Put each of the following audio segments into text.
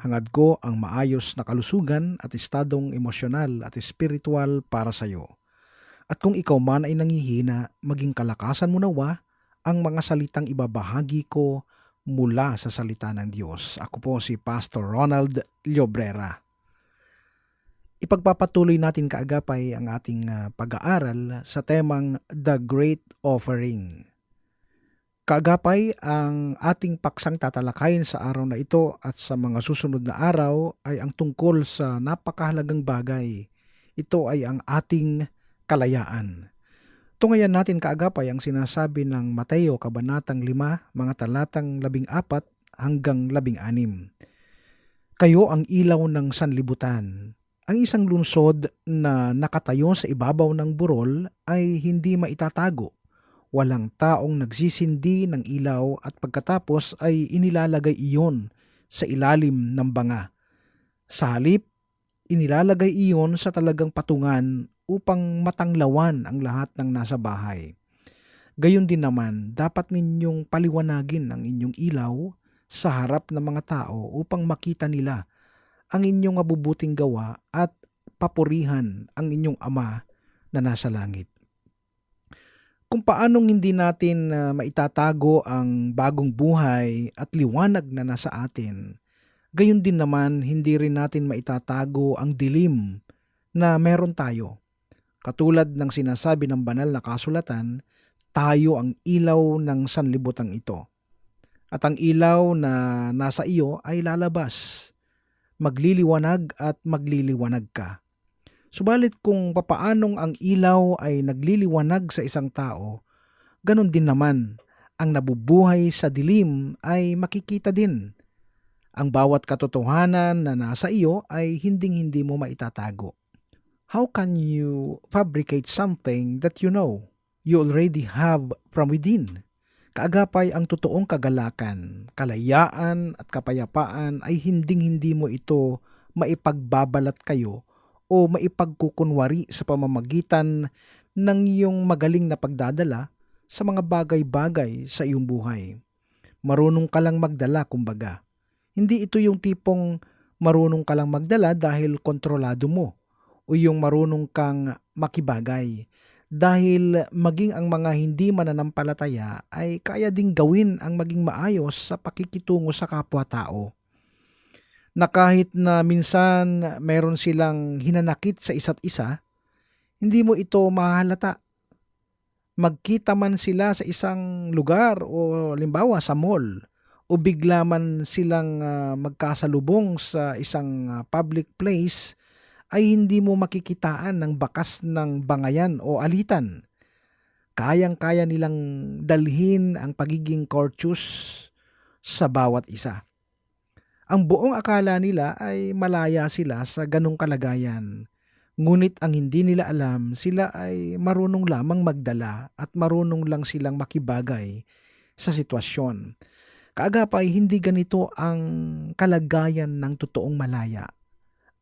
Hangad ko ang maayos na kalusugan at estadong emosyonal at espiritual para sa iyo. At kung ikaw man ay nangihina, maging kalakasan mo nawa ang mga salitang ibabahagi ko mula sa salita ng Diyos. Ako po si Pastor Ronald Llobrera. Ipagpapatuloy natin kaagapay ang ating ah, pag-aaral sa temang The Great Offering. Kaagapay, ang ating paksang tatalakayin sa araw na ito at sa mga susunod na araw ay ang tungkol sa napakahalagang bagay. Ito ay ang ating kalayaan. Tungayan natin kaagapay ang sinasabi ng Mateo Kabanatang 5, mga talatang 14 hanggang 16. Kayo ang ilaw ng sanlibutan. Ang isang lungsod na nakatayo sa ibabaw ng burol ay hindi maitatago walang taong nagsisindi ng ilaw at pagkatapos ay inilalagay iyon sa ilalim ng banga. Sa halip, inilalagay iyon sa talagang patungan upang matanglawan ang lahat ng nasa bahay. Gayon din naman, dapat ninyong paliwanagin ang inyong ilaw sa harap ng mga tao upang makita nila ang inyong mabubuting gawa at papurihan ang inyong ama na nasa langit kung paanong hindi natin uh, maitatago ang bagong buhay at liwanag na nasa atin, gayon din naman hindi rin natin maitatago ang dilim na meron tayo. Katulad ng sinasabi ng banal na kasulatan, tayo ang ilaw ng sanlibutan ito. At ang ilaw na nasa iyo ay lalabas. Magliliwanag at magliliwanag ka. Subalit kung papaanong ang ilaw ay nagliliwanag sa isang tao, ganun din naman ang nabubuhay sa dilim ay makikita din. Ang bawat katotohanan na nasa iyo ay hinding-hindi mo maitatago. How can you fabricate something that you know you already have from within? Kaagapay ang totoong kagalakan, kalayaan at kapayapaan ay hinding-hindi mo ito maipagbabalat kayo o maipagkukunwari sa pamamagitan ng iyong magaling na pagdadala sa mga bagay-bagay sa iyong buhay. Marunong ka lang magdala, kumbaga. Hindi ito yung tipong marunong ka lang magdala dahil kontrolado mo o yung marunong kang makibagay dahil maging ang mga hindi mananampalataya ay kaya ding gawin ang maging maayos sa pakikitungo sa kapwa-tao na kahit na minsan meron silang hinanakit sa isa't isa, hindi mo ito mahalata. Magkita man sila sa isang lugar o limbawa sa mall o bigla man silang uh, magkasalubong sa isang uh, public place ay hindi mo makikitaan ng bakas ng bangayan o alitan. Kayang-kaya nilang dalhin ang pagiging courteous sa bawat isa. Ang buong akala nila ay malaya sila sa ganong kalagayan. Ngunit ang hindi nila alam, sila ay marunong lamang magdala at marunong lang silang makibagay sa sitwasyon. Kaagapay, hindi ganito ang kalagayan ng totoong malaya.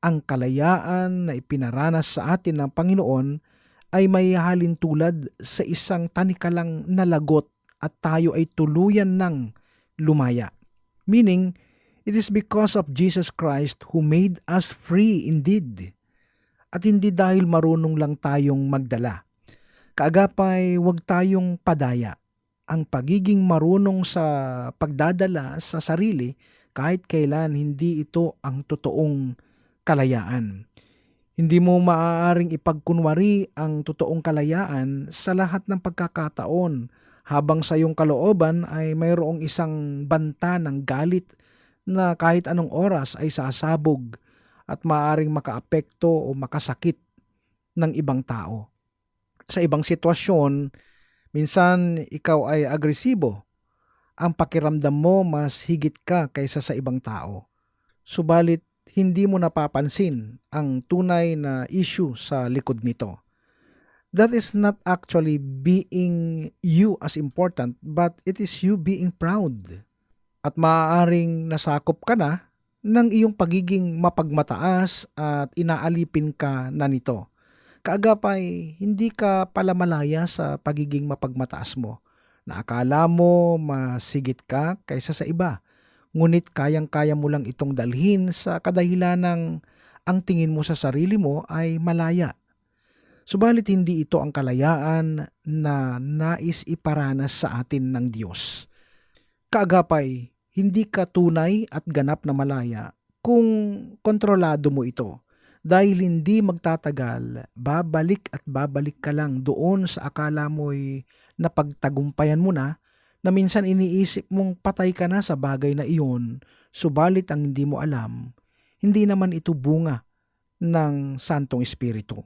Ang kalayaan na ipinaranas sa atin ng Panginoon ay may halin tulad sa isang tanikalang nalagot at tayo ay tuluyan ng lumaya. Meaning, It is because of Jesus Christ who made us free indeed. At hindi dahil marunong lang tayong magdala. Kaagapay, huwag tayong padaya. Ang pagiging marunong sa pagdadala sa sarili, kahit kailan hindi ito ang totoong kalayaan. Hindi mo maaaring ipagkunwari ang totoong kalayaan sa lahat ng pagkakataon habang sa iyong kalooban ay mayroong isang banta ng galit na kahit anong oras ay sasabog at maaring makaapekto o makasakit ng ibang tao. Sa ibang sitwasyon, minsan ikaw ay agresibo. Ang pakiramdam mo mas higit ka kaysa sa ibang tao. Subalit, hindi mo napapansin ang tunay na issue sa likod nito. that is not actually being you as important, but it is you being proud. At maaaring nasakop ka na ng iyong pagiging mapagmataas at inaalipin ka na nito. Kaagapay, hindi ka pala malaya sa pagiging mapagmataas mo na akala mo masigit ka kaysa sa iba. Ngunit kayang-kaya mo lang itong dalhin sa kadahilan ng ang tingin mo sa sarili mo ay malaya. Subalit hindi ito ang kalayaan na nais iparanas sa atin ng Diyos. Kaagapay, hindi ka tunay at ganap na malaya kung kontrolado mo ito. Dahil hindi magtatagal, babalik at babalik ka lang doon sa akala mo'y napagtagumpayan mo na na minsan iniisip mong patay ka na sa bagay na iyon, subalit ang hindi mo alam, hindi naman ito bunga ng Santong Espiritu.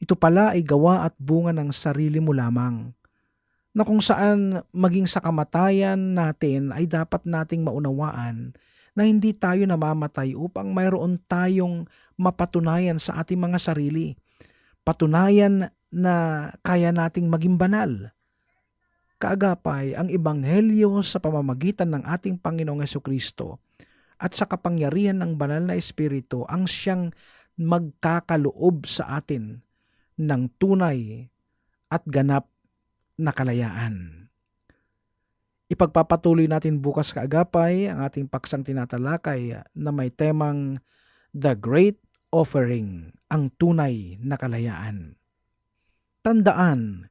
Ito pala ay gawa at bunga ng sarili mo lamang na kung saan maging sa kamatayan natin ay dapat nating maunawaan na hindi tayo namamatay upang mayroon tayong mapatunayan sa ating mga sarili. Patunayan na kaya nating maging banal. Kaagapay, ang ebanghelyo sa pamamagitan ng ating Panginoong Heso Kristo at sa kapangyarihan ng banal na Espiritu ang siyang magkakaloob sa atin ng tunay at ganap na kalayaan. Ipagpapatuloy natin bukas kaagapay ang ating paksang tinatalakay na may temang The Great Offering, ang tunay na kalayaan. Tandaan,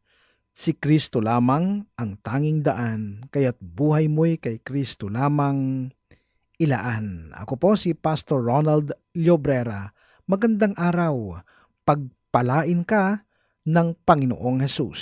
si Kristo lamang ang tanging daan, kaya't buhay mo'y kay Kristo lamang ilaan. Ako po si Pastor Ronald Llobrera. Magandang araw. Pagpalain ka ng Panginoong Hesus.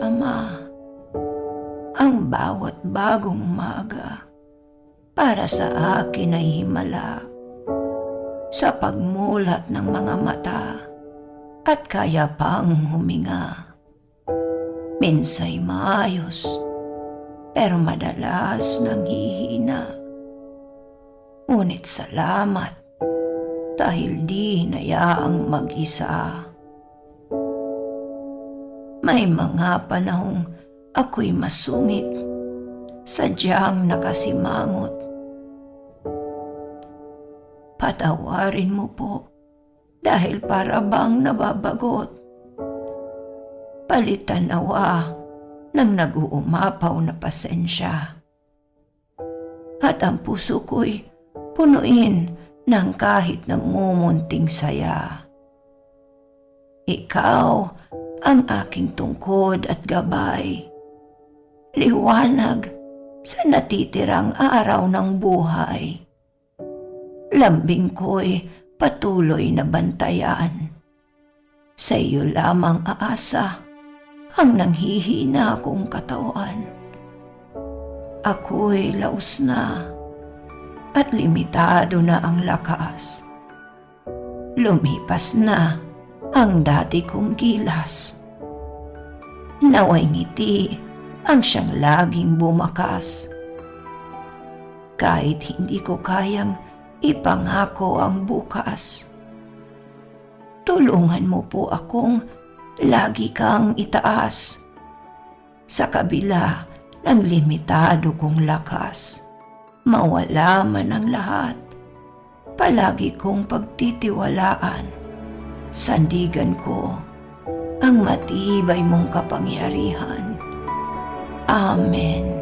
Ama, ang bawat bagong umaga para sa akin ay himala sa pagmulat ng mga mata at kaya pang huminga. Minsay maayos, pero madalas nanghihina. Ngunit salamat dahil di hinayaang mag-isa. May mga panahong ako'y masungit, sadyang nakasimangot. Patawarin mo po dahil para bang nababagot. Palitan nawa ng nag-uumapaw na pasensya. At ang puso ko'y punuin ng kahit namumunting saya. Ikaw ang aking tungkod at gabay. Liwanag sa natitirang araw ng buhay. Lambing ko'y patuloy na bantayan. Sa iyo lamang aasa ang nanghihina kong katawan. Ako'y laos na at limitado na ang lakas. Lumipas na ang dati kong gilas. Naway ngiti ang siyang laging bumakas. Kahit hindi ko kayang ipangako ang bukas. Tulungan mo po akong lagi kang itaas. Sa kabila ng limitado kong lakas. Mawala man ang lahat, palagi kong pagtitiwalaan. Sandigan ko ang matibay mong kapangyarihan. Amen.